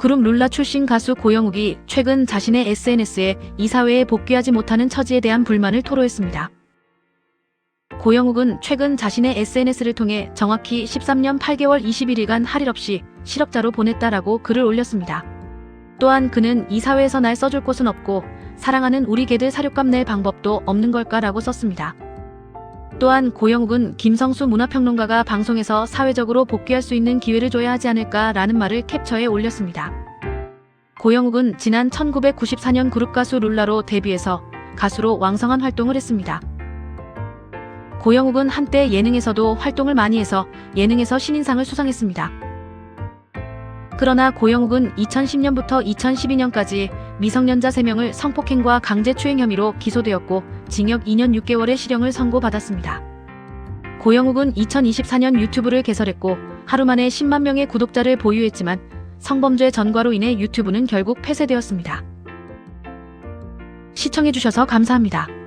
그룹 룰라 출신 가수 고영욱이 최근 자신의 SNS에 이사회에 복귀하지 못하는 처지에 대한 불만을 토로했습니다. 고영욱은 최근 자신의 SNS를 통해 정확히 13년 8개월 21일간 할일 없이 실업자로 보냈다라고 글을 올렸습니다. 또한 그는 이사회에서 날 써줄 곳은 없고 사랑하는 우리 개들 사료값 낼 방법도 없는 걸까라고 썼습니다. 또한 고영욱은 김성수 문화평론가가 방송에서 사회적으로 복귀할 수 있는 기회를 줘야 하지 않을까라는 말을 캡처해 올렸습니다. 고영욱은 지난 1994년 그룹 가수 룰라로 데뷔해서 가수로 왕성한 활동을 했습니다. 고영욱은 한때 예능에서도 활동을 많이 해서 예능에서 신인상을 수상했습니다. 그러나 고영욱은 2010년부터 2012년까지 미성년자 3명을 성폭행과 강제추행 혐의로 기소되었고 징역 2년 6개월의 실형을 선고받았습니다. 고영욱은 2024년 유튜브를 개설했고 하루 만에 10만 명의 구독자를 보유했지만 성범죄 전과로 인해 유튜브는 결국 폐쇄되었습니다. 시청해주셔서 감사합니다.